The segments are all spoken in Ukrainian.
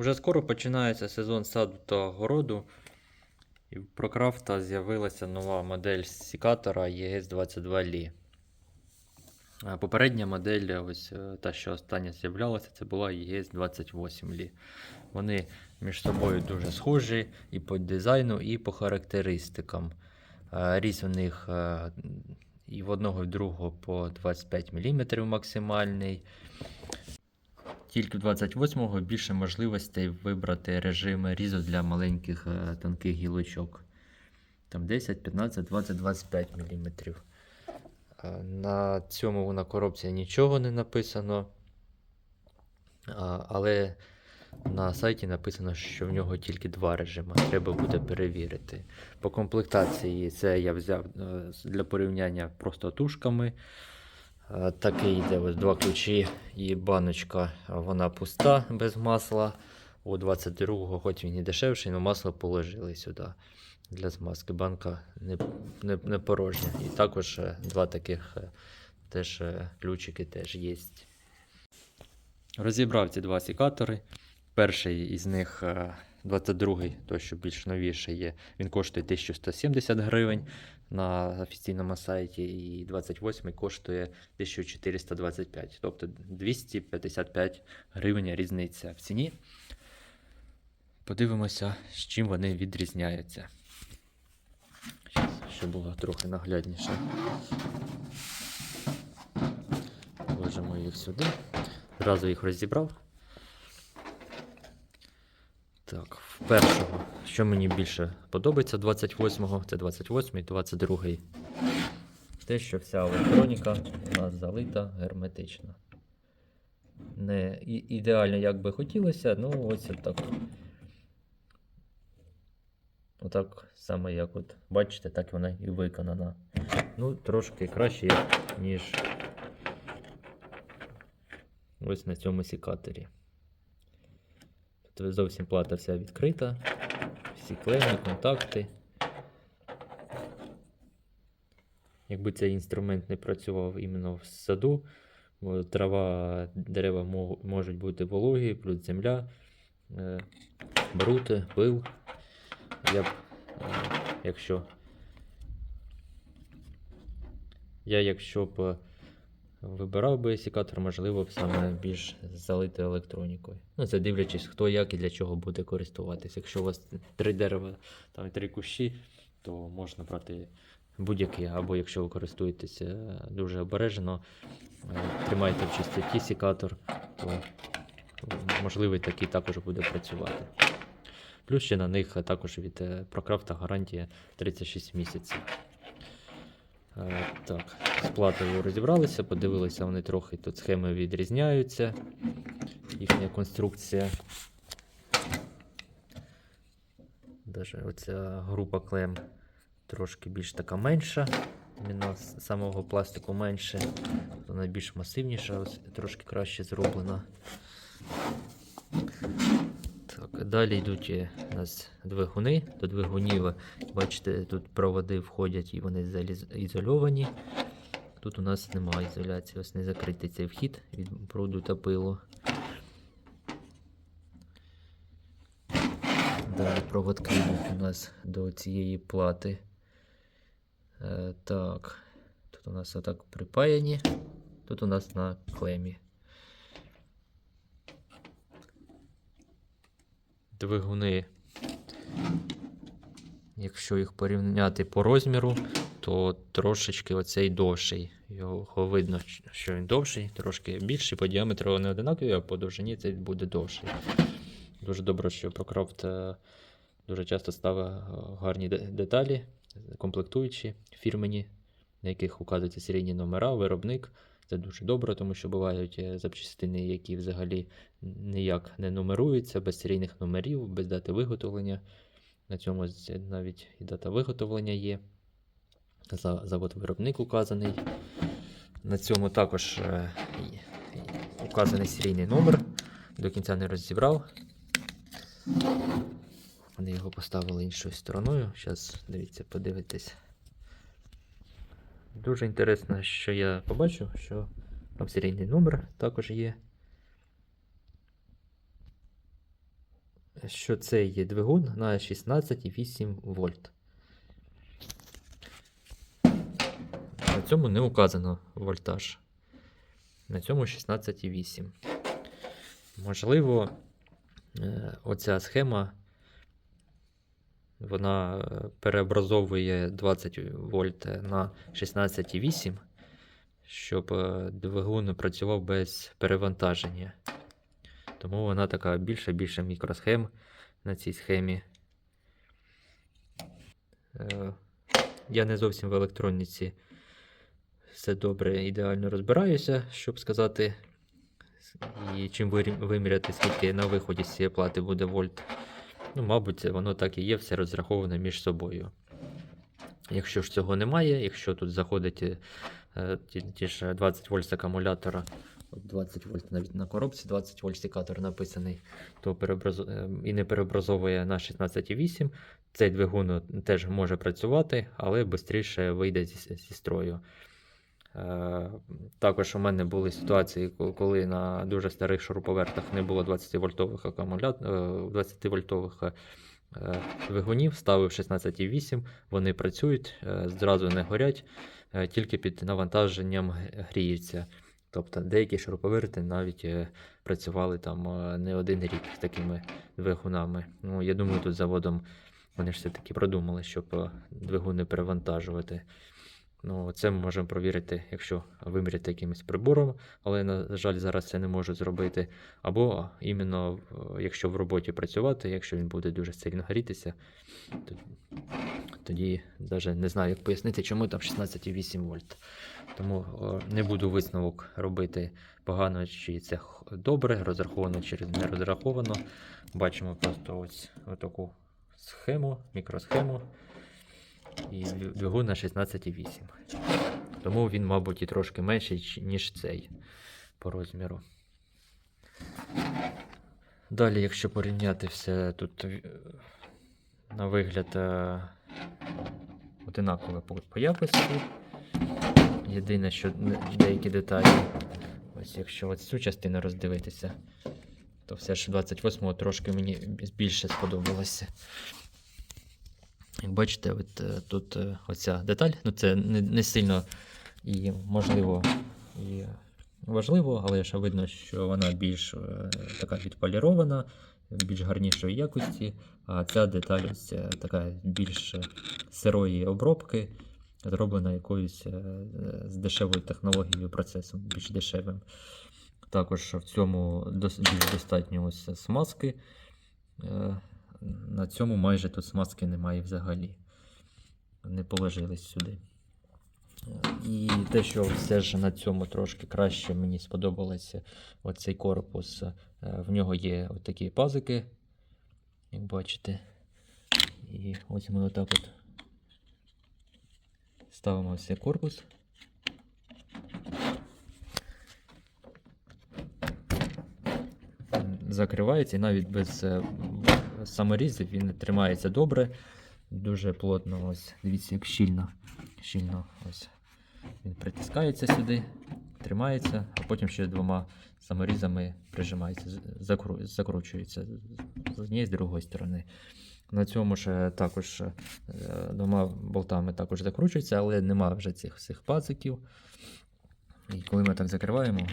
Уже скоро починається сезон саду та городу. І в ProCraft з'явилася нова модель сікатора ES22 Li. Попередня модель, ось е, та, що остання з'являлася, це була ES28 Li. Вони між собою дуже схожі і по дизайну, і по характеристикам. Е, Різ у них е, і в одного, і в другого по 25 мм максимальний. Тільки в 28-го більше можливостей вибрати режими різу для маленьких е, тонких гілочок. Там 10, 15, 20, 25 мм. На цьому на коробці нічого не написано. Але на сайті написано, що в нього тільки два режими. Треба буде перевірити. По комплектації це я взяв е, для порівняння просто тушками. Е, Такий йде ось два ключі і баночка, вона пуста без масла. У 22-го, хоч він і дешевший, але масло положили сюди для змазки. Банка не, не, не порожня. І також е, два таких е, теж е, ключики теж є. Розібрав ці два секатори. Перший із них, е, 22-й, той, що більш новіший є, він коштує 1170 гривень на офіційному сайті, і 28-й коштує 1425, тобто 255 гривень різниця в ціні. Подивимося, з чим вони відрізняються. Щас, щоб було трохи наглядніше. Положимо їх сюди. Зразу їх розібрав. Так, в першого, що мені більше подобається 28-го, це 28-й, 22-й. Те, що вся електроніка у нас залита герметично. Не ідеально, як би хотілося, ну ось так. Отак саме як от бачите, так вона і виконана. Ну, трошки краще, ніж ось на цьому сікаторі. Тут зовсім плата вся відкрита. Всі клеми, контакти. Якби цей інструмент не працював іменно в саду, бо трава, дерева можуть бути вологі, плюс земля, е, бруд, пил. Я б, е, якщо я, якщо б вибирав би секатор, можливо, саме більш залити електронікою. Ну, це дивлячись, хто як і для чого буде користуватись. Якщо у вас три дерева, там і три кущі, то можна брати будь-який, або якщо ви користуєтесь е, дуже обережно, е, тримайте в чистоті секатор, то можливо такий також буде працювати. Плюс ще на них також від е, ProCraft гарантія 36 місяців. Е, Так, з платою розібралися, подивилися, вони трохи тут схеми відрізняються. Їхня конструкція. Даже оця група клем трошки більш така менша. З самого пластику менше. Вона більш масивніша, трошки краще зроблена. Далі йдуть е, у нас двигуни. До двигунів, е, бачите, тут проводи входять і вони ізольовані. Тут у нас немає ізоляції, ось не закритий цей вхід від бруду та пилу. Далі проводки йдуть у нас до цієї плати. Е, так, тут у нас отак припаяні, тут у нас на клемі. Двигуни, якщо їх порівняти по розміру, то трошечки оцей довший. Його видно, що він довший, трошки більший, по діаметру вони одинакові, а по довжині цей буде довший. Дуже добре, що ProCraft е, дуже часто ставить е, гарні деталі, комплектуючі фірмені, на яких указуються серійні номера, виробник. Це дуже добре, тому що бувають е, запчастини, які взагалі ніяк не нумеруються, без серійних номерів, без дати виготовлення. На цьому навіть і дата виготовлення є. Завод виробник указаний. На цьому також е, указаний серійний номер. До кінця не розібрав. Вони його поставили іншою стороною. Зараз дивіться, подивитесь. Дуже інтересно, що я побачив, що там серійний номер також є. що це є двигун на 16,8 вольт. На цьому не указано вольтаж. На цьому 16,8. Можливо, е, оця схема вона е, переобразовує 20 вольт на 16,8, щоб е, двигун працював без перевантаження. Тому вона така більше більше мікросхем на цій схемі. Е, Я не зовсім в електроніці все добре, ідеально розбираюся, щоб сказати, і чим виміряти, скільки на виході з цієї плати буде вольт. Ну, мабуть, воно так і є, все розраховано між собою. Якщо ж цього немає, якщо тут заходить е, е, ті, ті ж 20 вольт акумулятора, 20 вольт навіть на коробці, 20 вольт секатор написаний, то переобразу... е, і не переобразовує на 16,8, цей двигун теж може працювати, але швидше вийде зі, зі строю. Е, Також у мене були ситуації, коли на дуже старих шуруповертах не було 20-вольтових акумуляторів, 20-вольтових е, двигунів, ставив 16,8, вони працюють, е, зразу не горять, е, тільки під навантаженням гріються. Тобто деякі шуруповерти навіть е, працювали там е, не один рік з такими двигунами. Ну, я думаю, тут заводом вони ж все-таки продумали, щоб е, двигун не перевантажувати. Ну, це ми можемо провірити, якщо виміряти якимось прибором, але, на жаль, зараз це не можу зробити. Або іменно якщо в роботі працювати, якщо він буде дуже сильно грітися, то, тоді навіть не знаю, як пояснити, чому там 16,8 вольт. Тому не буду висновок робити погано, чи це добре, розраховано чи не розраховано. Бачимо просто ось таку схему, мікросхему і двигун на 16,8. Тому він, мабуть, і трошки менший, ніж цей по розміру. Далі, якщо порівняти все тут е, на вигляд е, одинакове по якості. Єдине, що деякі деталі, ось якщо ось цю частину роздивитися, то все ж 28-го трошки мені більше сподобалося. Як бачите, от, е, тут е, оця деталь, ну це не, не сильно і можливо і важливо, але ж видно, що вона більш е, така відполірована, більш гарнішої якості, а ця деталь ось, така більш сирої обробки, зроблена якоюсь з дешевою технологією процесом, більш дешевим. Також в цьому дос- достатньо ось смазки. Е, на цьому майже тут смазки немає взагалі. Не положились сюди. Е, І те, що все ж на цьому трошки краще мені сподобалося оцей корпус. Е, В нього є такі пазики, як бачите. І ось ми отак от ставимо цей корпус. Закривається і навіть без саморізів він тримається добре. Дуже плотно, ось, дивіться, як щільно. щільно ось. Він притискається сюди, тримається, а потім ще двома саморізами прижимається, закру, закручується з- однієї з другої сторони. На цьому ж е, також е, двома болтами також закручується, але нема вже цих всіх пазиків. І коли ми так закриваємо,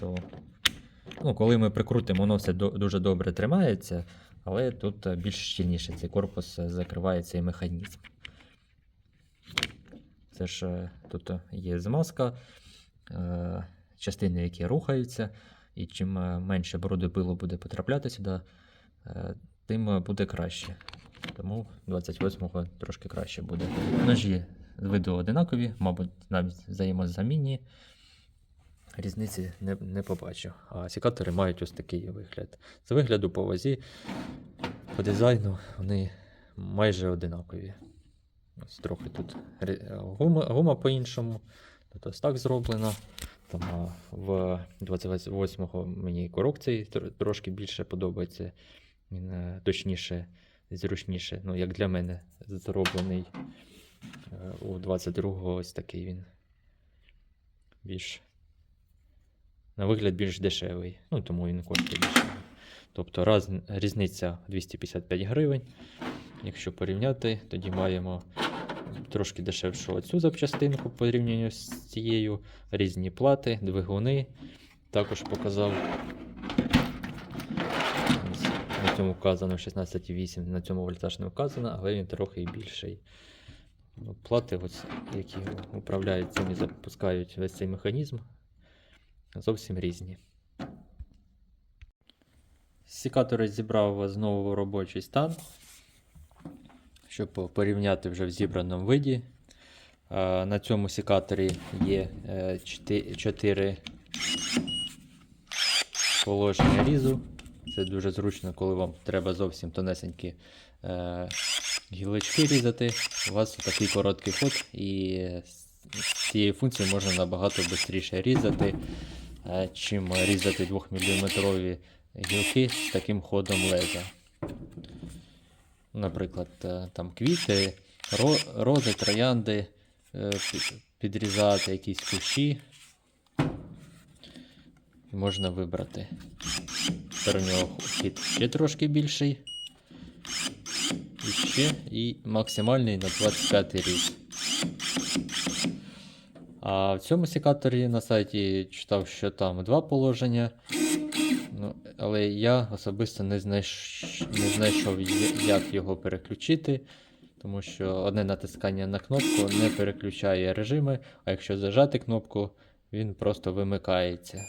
то ну, коли ми прикрутимо, воно все дуже добре тримається, але тут е, більш щільніше цей корпус е, закриває цей механізм. Це ж е, тут є змазка, частини, які рухаються, і чим менше бруду пилу буде потрапляти сюди, тим буде краще. Тому 28-го трошки краще буде. Ножі з виду одинакові, мабуть, навіть взаємозамінні. Різниці не, не побачу. А секатори мають ось такий вигляд. З вигляду по вазі, по дизайну вони майже одинакові. Ось трохи тут гума, гума по-іншому. Тут ось так зроблено. Там в 28-го мені корок цей трошки більше подобається. Він е, точніше, зручніше, ну, як для мене, зроблений. Е, У 22-го ось такий він більш на вигляд більш дешевий. Ну, тому він коштує дешевий. Тобто раз, різниця 255 гривень. Якщо порівняти, тоді маємо трошки дешевшу оцю запчастинку порівнянню з цією, різні плати, двигуни. Також показав. На цьому вказано 16,8, на цьому вольтаж не вказано, але він трохи більший. Ну, Плати, ось, які управляють цим і запускають весь цей механізм, зовсім різні. Сікатори зібрав знову робочий стан, щоб порівняти вже в зібраному виді. На цьому секаторі є 4 положення різу. Це дуже зручно, коли вам треба зовсім тонесенькі е, гілочки різати. У вас такий короткий ход, і з цією функцією можна набагато швидше різати, е, чим різати 2-мм гілки з таким ходом леза. Наприклад, е, там квіти, ро- рози, троянди, е, підрізати якісь кущі. Можна вибрати. Тепер у нього хід ще трошки більший. І ще і максимальний на 25 рік. А в цьому секаторі на сайті читав, що там два положення. Ну, але я особисто не, знайш... не знайшов, як його переключити, тому що одне натискання на кнопку не переключає режими, а якщо зажати кнопку, він просто вимикається.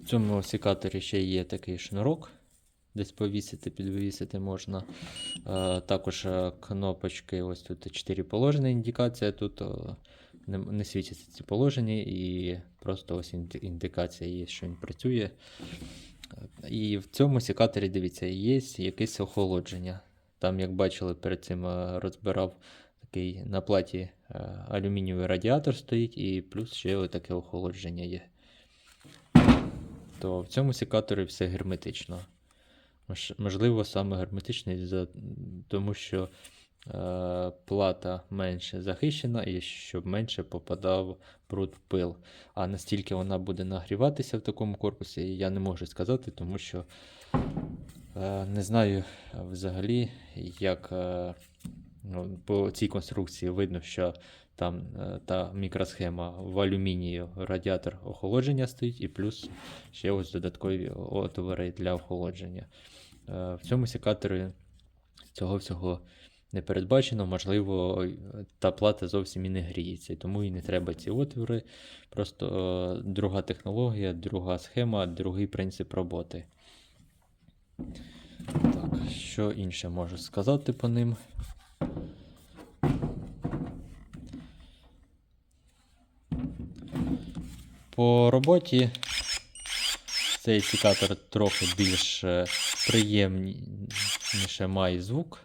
В цьому секаторі ще є такий шнурок. Десь повісити, підвісити можна. Е, також е, кнопочки, ось тут 4 положення індикація. Тут е, не, світяться ці положення, і просто ось індикація є, що він працює. І в цьому секаторі, дивіться, є якесь охолодження. Там, як бачили, перед цим розбирав такий на платі алюмінієвий радіатор стоїть, і плюс ще таке охолодження є. То в цьому секаторі все герметично. Мож- Можливо, саме герметичний, тому що е, плата менше захищена і щоб менше попадав бруд в пил. А настільки вона буде нагріватися в такому корпусі, я не можу сказати, тому що е, не знаю взагалі, як е, по цій конструкції видно, що там е, та мікросхема в алюмінію радіатор охолодження стоїть, і плюс ще ось додаткові отвори для охолодження. Е, В цьому секаторі цього всього не передбачено, можливо, та плата зовсім і не гріється, тому і не треба ці отвори. Просто е, друга технологія, друга схема, другий принцип роботи. Так, що інше можу сказати по ним? По роботі цей секатор трохи більш е, приємніше має звук,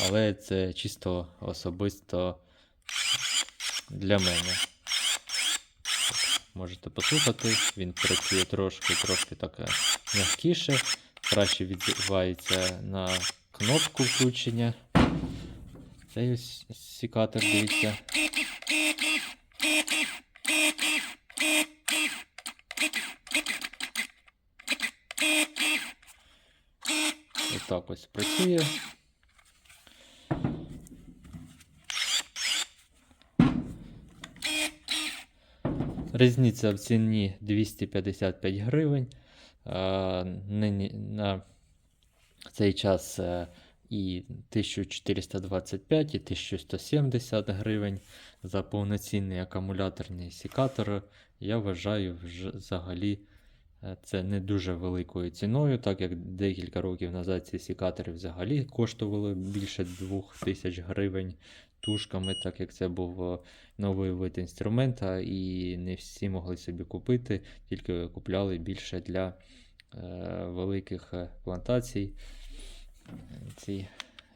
але це чисто особисто для мене. Можете послухати, він працює трошки, трошки так м'якіше, краще відзивається на кнопку включення. Цей ось секатор, дивіться. Отак ось працює. Різниця в ціні 255 гривень. Нині на цей час е, і 1425, і 1170 гривень за повноцінний акумуляторний секатор. Я вважаю взагалі е, це не дуже великою ціною, так як декілька років назад ці секатори взагалі коштували більше 2000 гривень тушками, так як це був е, новий вид інструмента, і не всі могли собі купити, тільки купляли більше для е, великих е, плантацій. Ці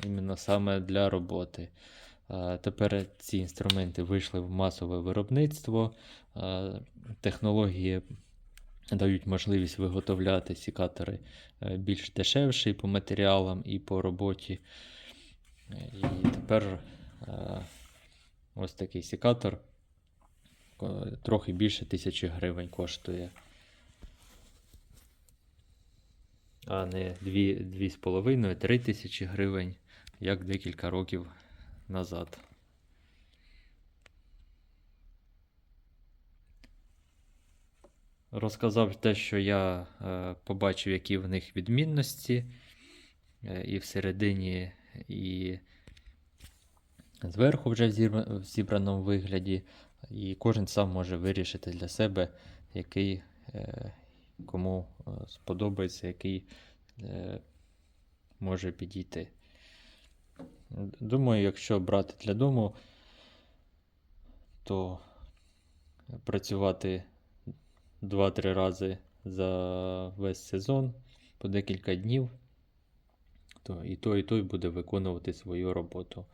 іменно саме для роботи. Е, Тепер ці інструменти вийшли в масове виробництво. Е, Технології дають можливість виготовляти секатори е, більш дешевші по матеріалам і по роботі. Е, І тепер е, Ось такий секатор. Трохи більше тисячі гривень коштує. А не 2,5-3 тисячі гривень, як декілька років назад. Розказав те, що я е, побачив, які в них відмінності е, і всередині, і зверху вже в зібра- в зібраному вигляді. І кожен сам може вирішити для себе, який е, кому е, сподобається, який е, може підійти. Думаю, якщо брати для дому, то працювати 2-3 рази за весь сезон по декілька днів, то і той, і той буде виконувати свою роботу.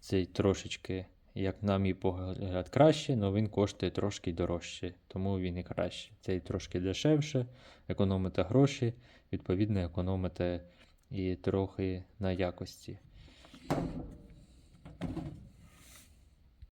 Цей трошечки, як на мій погляд, краще, але він коштує трошки дорожче, тому він і краще. Цей трошки дешевше, економите гроші, відповідно, економите і трохи на якості.